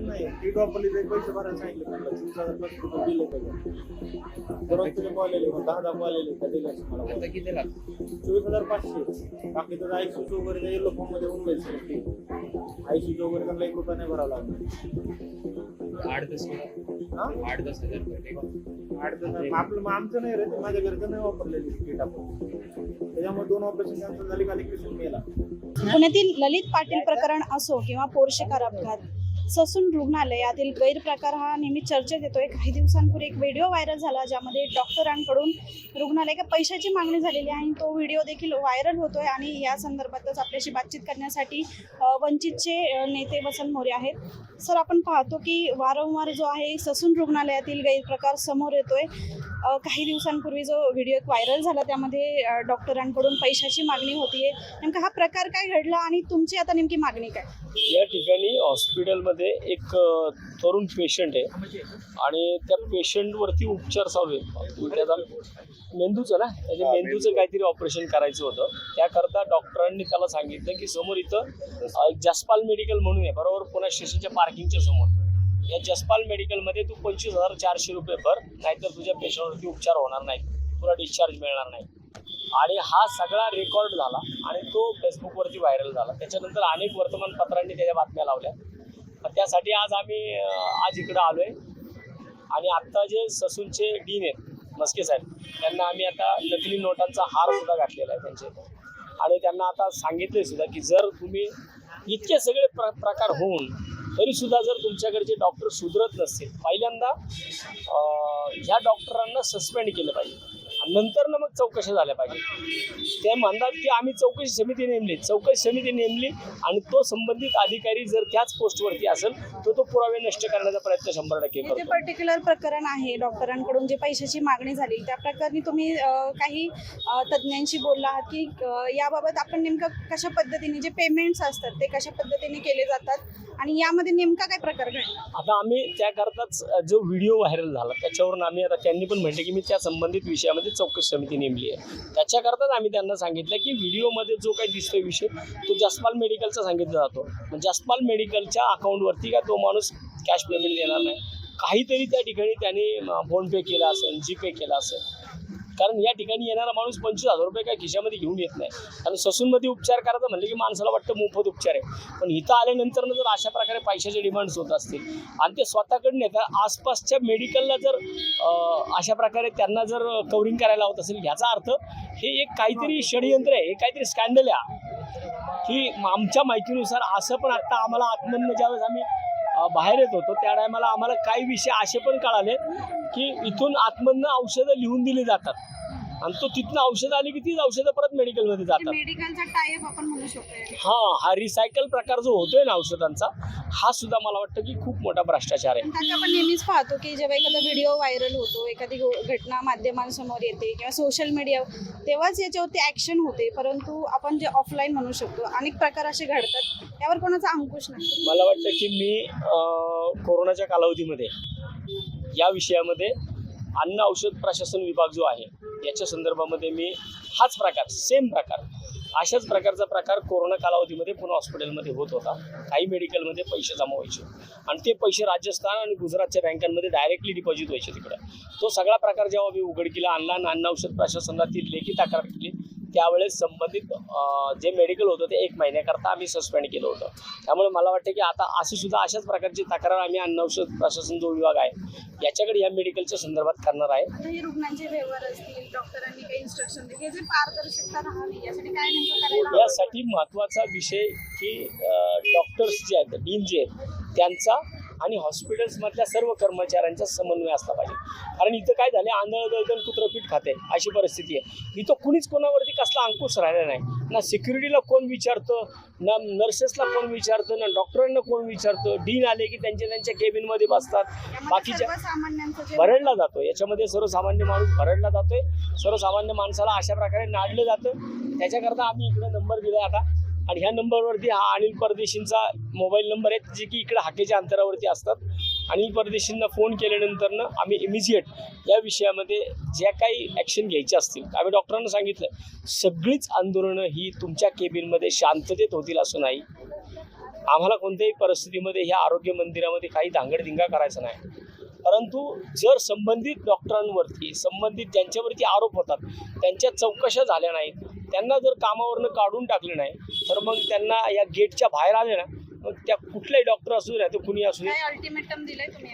नाही कीट वापरली तरी पैसे भरायला सांगितले हजार पाचशे रुपये दिले दहा मला आता. किती लागतं चोवीस हजार पाचशे. बाकी तर वगैरे येलो फॉर्ममध्ये होऊन जाईल वगैरे त्यांना एक रुपया नाही भरावा लागला आठ दस हजार. आठ दस हजार आठ जण आपलं मग आमचं नाही रे ते माझ्या घरचं नाही वापरलेली कीट आपण. त्याच्यामुळे दोन ऑपरेशन कॅन्सल झाली काली कृष्ण मेला. पुण्यातील ललित पाटील प्रकरण असो किंवा पोरशे कार अपघात ससून रुग्णालयातील गैरप्रकार हा नेहमी चर्चेत येतोय. काही दिवसांपूर्वी एक व्हिडिओ व्हायरल झाला ज्यामध्ये डॉक्टरांकडून रुग्णालय का पैशाची मागणी झालेली आहे आणि तो व्हिडिओ देखील व्हायरल होतोय आणि या संदर्भातच आपल्याशी बातचीत करण्यासाठी वंचितचे नेते वसंत मोरे आहेत. सर आपण पाहतो की वारंवार जो आहे ससून रुग्णालयातील गैरप्रकार समोर येतोय. काही दिवसांपूर्वी जो व्हिडिओ एक व्हायरल झाला त्यामध्ये डॉक्टरांकडून पैशाची मागणी होतीये. नेमका हा प्रकार काय घडला आणि तुमची आता नेमकी मागणी काय? या ठिकाणी हॉस्पिटलमध्ये एक तरुण पेशंट आहे आणि त्या पेशंटवरती उपचार चालू आहे त्याचा मेंदूचं ना त्याच्या मेंदूचं काहीतरी ऑपरेशन करायचं होतं. त्याकरता डॉक्टरांनी त्याला सांगितलं की समोर इथं जसपाल मेडिकल म्हणून आहे बरोबर? पुणे स्टेशनच्या पार्किंगच्या समोर. या जसपाल मेडिकलमध्ये तू पंचवीस हजार चारशे रुपये भर नाहीतर तुझ्या पेशंटवरती उपचार होणार नाही तुला डिस्चार्ज मिळणार नाही आणि हा सगळा रेकॉर्ड झाला आणि तो फेसबुकवरती व्हायरल झाला. त्याच्यानंतर अनेक वर्तमानपत्रांनी त्याच्या बातम्या लावल्या. त्यासाठी आज आम्ही आज इकडं आलोय. आणि आत्ता जे ससूनचे डीन आहेत मस्के साहेब त्यांना आम्ही आता नकली नोटांचा हार सुद्धा घातलेला आहे त्यांच्या आणि त्यांना आता सांगितले सुद्धा की जर तुम्ही इतके सगळे प्र प्रकार होऊन तरी सुद्धा जर तुमच्याकडचे डॉक्टर सुधरत नसतील पहिल्यांदा ह्या डॉक्टरांना सस्पेंड केलं पाहिजे. आणि नंतर ना मग चौकशा झाल्या पाहिजे. ते म्हणतात की आम्ही चौकशी समिती नेमली. चौकशी समिती नेमली आणि तो संबंधित अधिकारी जर त्याच पोस्टवरती असेल तर तो पुरावे नष्ट करण्याचा प्रयत्न शंभर टक्के करतो. पर्टिक्युलर प्रकरण आहे डॉक्टरांकडून जे पैशाची मागणी झाली त्या प्रकरणी तुम्ही काही तज्ज्ञांशी बोलला आहात की याबाबत आपण नेमकं कशा पद्धतीने जे पेमेंट्स असतात ते कशा पद्धतीने केले जातात? आणि यामध्ये नेमका काय प्रकार घडला? आता आम्ही त्याकरताच जो व्हिडिओ व्हायरल झाला त्याच्यावरून आम्ही आता त्यांनी पण म्हटलं की मी त्या संबंधित विषयामध्ये चौकशी समिती नेमली आहे. त्याच्याकरताच आम्ही त्यांना सांगितलं की व्हिडिओमध्ये जो काही दिसतोय विषय तो जसपाल मेडिकलचा सांगितला जातो. मग जसपाल मेडिकलच्या अकाउंटवरती का तो माणूस कॅश पेमेंट देणार नाही? काहीतरी त्या ठिकाणी त्याने फोनपे केला असेल जीपे केला असेल. कारण या ठिकाणी येणारा माणूस पंचवीस हजार रुपये काय खिशामध्ये घेऊन येत नाही. आणि ससूनमध्ये उपचार करायचं म्हणलं की माणसाला वाटतं मोफत उपचार आहे. पण इथं आल्यानंतर जर अशा प्रकारे पैशाचे डिमांड्स होत असतील आणि ते स्वतःकडनं तर आसपासच्या मेडिकलला जर अशा प्रकारे त्यांना जर कवरिंग करायला होत असेल ह्याचा अर्थ हे एक काहीतरी षडयंत्र आहे हे काहीतरी स्कॅन्डल आहे. की आमच्या माहितीनुसार असं पण आत्ता आम्हाला आत्मन ज्यावेळेस आम्ही बाहेर येत होतो. त्या टायमाला आम्हाला काही विषय असे पण कळाले की इथून आतमधनं औषधं लिहून दिली जातात. आणि तो तिथनं औषधं आली की तीच औषधं परत मेडिकलमध्ये जातात. मेडिकलचा टायअप आपण म्हणू शकतो हा हा रिसायकल प्रकार जो होतोय ना औषधांचा हा सुद्धा मला वाटतं की खूप मोठा भ्रष्टाचार आहे. त्यात आपण नेहमीच पाहतो की जेव्हा एखादा व्हिडिओ व्हायरल होतो एखादी गो- घटना माध्यमांसमोर येते किंवा सोशल मीडिया तेव्हाच याच्यावरती ऍक्शन होते. परंतु आपण जे ऑफलाईन म्हणू शकतो अनेक प्रकार असे घडतात त्यावर कोणाचा अंकुश नाही. मला वाटतं की मी अ, कोरोनाच्या कालावधीमध्ये या विषयामध्ये अन्न औषध प्रशासन विभाग जो आहे याच्या संदर्भामध्ये मी हाच प्रकार सेम प्रकार अशाच प्रकारचा प्रकार कोरोना कालावधीमध्ये पुन्हा हॉस्पिटलमध्ये होत होता. काही मेडिकलमध्ये पैसे जमा व्हायचे. आणि ते पैसे राजस्थान आणि गुजरातच्या बँकांमध्ये डायरेक्टली डिपॉझिट व्हायचे तिकडं. तो सगळा प्रकार जेव्हा मी उघडकीला आणला आणि अन्न औषध प्रशासनाला ती लेखी तक्रार केली त्यावेळेस संबंधित जे मेडिकल होतं ते एक महिन्याकरता आम्ही सस्पेंड केलं होतं त्यामुळे मला वाटतं की आता अशी सुद्धा अशाच प्रकारची तक्रार आम्ही अन्न औषध प्रशासन जो विभाग आहे याच्याकडे या मेडिकलच्या संदर्भात करणार आहे आता रुग्णांचे व्यवहार असतील डॉक्टरांनी काही इन्स्ट्रक्शन दिले जे पारदर्शकता राहावी यासाठी काय? यासाठी महत्त्वाचा विषय की डॉक्टर्स जे आहेत डीन जे आहेत त्यांचा आणि हॉस्पिटल्समधल्या सर्व कर्मचाऱ्यांचा समन्वय असला पाहिजे. कारण इथं काय झाले आंधळ गर्दन कुत्रपीठ खाते अशी परिस्थिती आहे. इथं कुणीच कोणावरती कसला अंकुश राहिला नाही. ना सिक्युरिटीला कोण विचारतं ना नर्सेसला कोण विचारतं ना डॉक्टरांना कोण विचारतं? डीन आले की त्यांच्या त्यांच्या केबिनमध्ये बसतात. बाकीच्या भरडला जातो याच्यामध्ये सर्वसामान्य माणूस भरडला जातोय. सर्वसामान्य माणसाला अशा प्रकारे नाडलं जातं. त्याच्याकरता आम्ही इकडे नंबर दिला आता. आणि ह्या नंबरवरती हा अनिल परदेशींचा मोबाईल नंबर आहे जे की इकडे हाकेच्या अंतरावरती असतात. अनिल परदेशींना फोन केल्यानंतरनं आम्ही इमिजिएट या विषयामध्ये ज्या काही ॲक्शन घ्यायच्या असतील आम्ही डॉक्टरांना सांगितलं सगळीच आंदोलनं ही तुमच्या केबिनमध्ये शांततेत होतील असं नाही. आम्हाला कोणत्याही परिस्थितीमध्ये ह्या आरोग्य मंदिरामध्ये काही धांगडधिंगा करायचा नाही. परंतु जर संबंधित डॉक्टरांवरती संबंधित ज्यांच्यावरती आरोप होतात त्यांच्या चौकशा झाल्या नाहीत त्यांना जर कामावरनं काढून टाकले नाही तर मग त्यांना या गेटच्या बाहेर आले ना मग त्या कुठलाही डॉक्टर असू दे ते कुणी असू दे.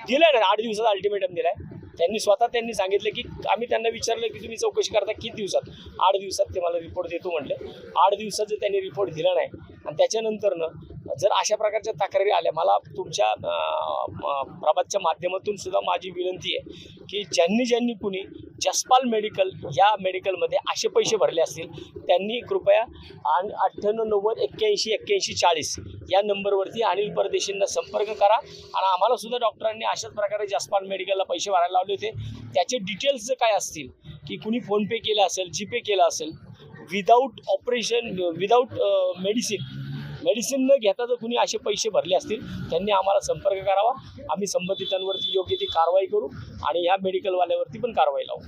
दिलाय ना आठ दिवसाचा अल्टिमेटम दिलाय. त्यांनी स्वतः त्यांनी सांगितलं की आम्ही त्यांना विचारलं की तुम्ही चौकशी करता किती दिवसात? आठ दिवसात ते मला रिपोर्ट देतो म्हटलं. आठ दिवसात जर त्यांनी रिपोर्ट दिला नाही. आणि त्याच्यानंतरनं जर अशा प्रकारच्या तक्रारी आल्या मला तुमच्या प्रभातच्या माध्यमातून सुद्धा माझी विनंती आहे की ज्यांनी ज्यांनी कुणी जसपाल मेडिकल या मेडिकलमध्ये असे पैसे भरले असतील त्यांनी कृपया आणि अठ्ठ्याण्णव नव्वद एक्क्याऐंशी एक्क्याऐंशी चाळीस या नंबरवरती अनिल परदेशींना संपर्क करा. आणि आम्हाला सुद्धा डॉक्टरांनी अशाच प्रकारे जसपान मेडिकलला पैसे भरायला लावले होते. त्याचे डिटेल्स जर काय असतील की कुणी फोनपे केलं असेल जीपे केलं असेल without operation without medicine medicine न घेता जर कुणी असे पैसे भरले असतील त्यांनी आम्हाला संपर्क करावा. आम्ही संबंधितांवरती योग्य ती कारवाई करू आणि ह्या मेडिकलवाल्यावरती पण कारवाई लावू.